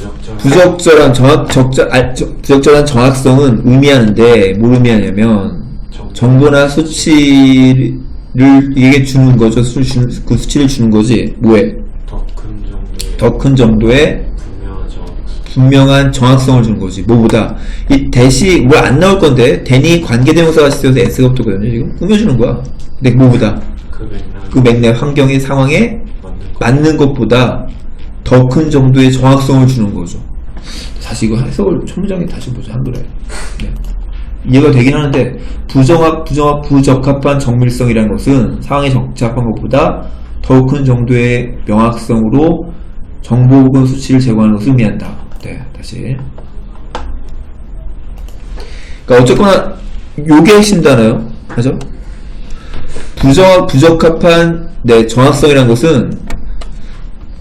부적절. 부적절한 정확 적절 아, 저- 부적절한 정확성은 의미하는데 뭘 의미하냐면 정- 정보나 수치를 이게 주는 거죠. 수, 주- 그 수치를 주는 거지. 뭐에 더 큰 정도의 더 큰 정도의 분명한 정확성. 분명한 정확성을 주는 거지. 뭐보다 이 대시 뭐안 나올 건데 대니 관계 대명사가 쓰여서 s가 붙었거든요. 지금 꾸며주는 거야. 근데 뭐보다 그 맥락 그 맥락 환경의 상황에 맞는 거. 맞는 것보다 더 큰 정도의 정확성을 주는 거죠. 다시 이거 해석을 천문장에 다시 보자 한글에. 네. 이해가 되긴 하는데 부정합, 부정합, 부적합한 정밀성이라는 것은 상황에 적합한 것보다 더 큰 정도의 명확성으로 정보 혹은 수치를 제공하는 것을 의미한다. 네, 다시. 그러니까 어쨌거나 요게 핵심 단어요. 맞죠? 부적, 부적합한 네, 정확성이라는 것은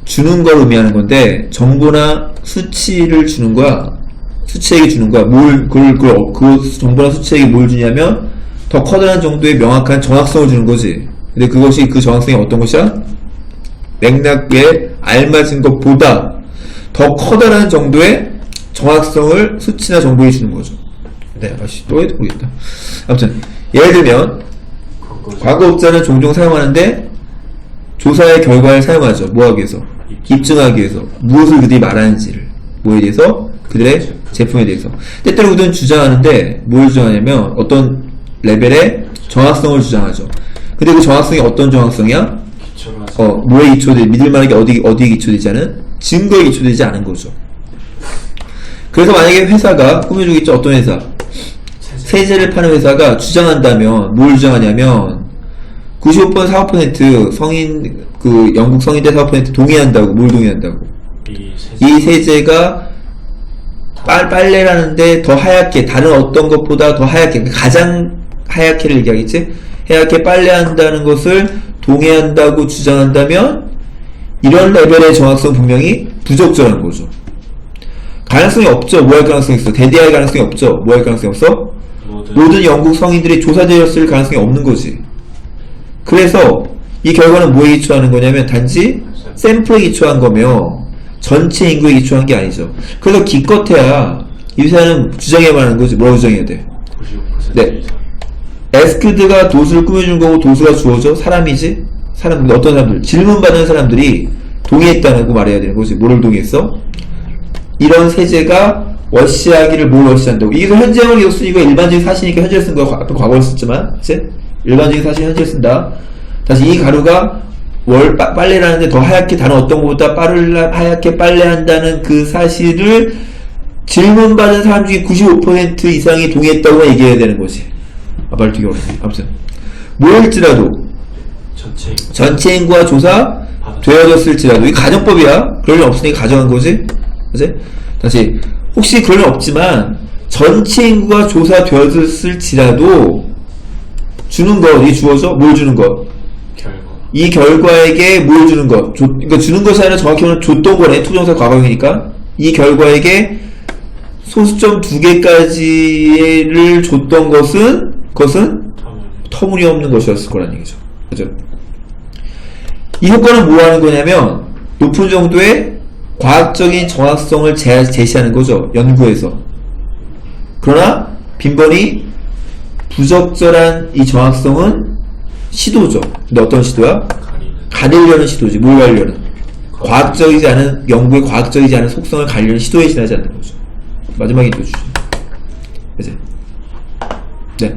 주는 걸 의미하는 건데 정보나 수치를 주는 거야. 수치에게 주는 거야. 뭘 그걸 어- 그 정보나 수치에게 뭘 주냐면 더 커다란 정도의 명확한 정확성을 주는 거지. 근데 그것이 그 정확성이 어떤 것이야? 맥락에 알맞은 것보다 더 커다란 정도의 정확성을 수치나 정보에 주는 거죠. 네, 아씨 또 해도 모르겠다. 아무튼 예를 들면 과거업자는 종종 사용하는데 조사의 결과를 사용하죠. 뭐 하기 위해서? 입증하기 위해서. 무엇을 그들이 말하는지를. 뭐에 대해서? 그들의 제품에 대해서. 때때로 그들은 주장하는데 뭘 주장하냐면 어떤 레벨의 정확성을 주장하죠. 근데 그 정확성이 어떤 정확성이야? 어, 뭐에 기초돼? 믿을 만한 게 어디, 어디에 기초되지 않은? 증거에 기초되지 않은 거죠. 그래서 만약에 회사가, 꾸며주겠죠? 어떤 회사? 세제를 파는 회사가 주장한다면 뭘 주장하냐면 95% 4% 성인 그 영국 성인대 4% 동의한다고 뭘 동의한다고? 이 세제. 이 세제가 빨, 빨래라는데 더 하얗게 다른 어떤 것보다 더 하얗게 그러니까 가장 하얗게를 얘기하겠지? 하얗게 빨래한다는 것을 동의한다고 주장한다면 이런 레벨의 정확성 분명히 부적절한 거죠. 가능성이 없죠. 뭐 할 가능성이 있어? 대대할 가능성이 없죠. 뭐 할 가능성이 없어? 모든 영국 성인들이 조사되었을 가능성이 없는 거지. 그래서 이 결과는 뭐에 기초하는 거냐면 단지 샘플에 기초한 거며 전체 인구에 기초한 게 아니죠. 그래서 기껏해야 이 회사는 주장해야 하는 거지. 뭐라고 주장해야 돼? 95% 네. 이상. 에스크드가 도수를 꾸며준 거고 도수가 주어져? 사람이지? 사람, 근데 어떤 사람들? 질문 받는 사람들이 동의했다고 말해야 되는 거지. 뭐를 동의했어? 이런 세제가 워시하기를 뭘 워시한다고. 이게 현재형을 계속 쓰니까 일반적인 사실이니까 현재를 쓴 거야. 과거를 썼지만, 그치? 일반적인 사실 현재를 쓴다. 다시 이 가루가 월 빠- 빨래라는데 더 하얗게 다른 어떤 것보다 빠르 하얗게 빨래한다는 그 사실을 질문받은 사람 중에 95% 이상이 동의했다고 얘기해야 되는 거지. 아, 말 되게 어렵네. 아무튼. 뭐일지라도 전체 인구. 전체 인구와 조사 되어졌을지라도 이 가정법이야. 그럴 일 없으니까 가정한 거지. 그지? 다시 혹시 그럴 일 없지만 전체 인구가 조사되었을지라도 주는 것, 이 주어져? 뭘 주는 것? 이 결과에게 뭘 주는 것? 조, 그러니까 주는 것이 아니라 정확히 말하면 줬던 거네. 투정사 과거형이니까. 이 결과에게 소수점 두 개까지를 줬던 것은, 것은 터무니. 터무니없는 것이었을 거란 얘기죠. 그죠? 이 효과는 뭐 하는 거냐면, 높은 정도의 과학적인 정확성을 제, 제시하는 거죠. 연구에서. 그러나, 빈번히 부적절한 이 정확성은 시도죠. 근데 어떤 시도야? 가리려는 시도지. 뭘 가리려는? 과학적이지 않은, 연구의 과학적이지 않은 속성을 가리려는 시도에 지나지 않는 거죠. 마지막에 또 주죠. 그지? 네.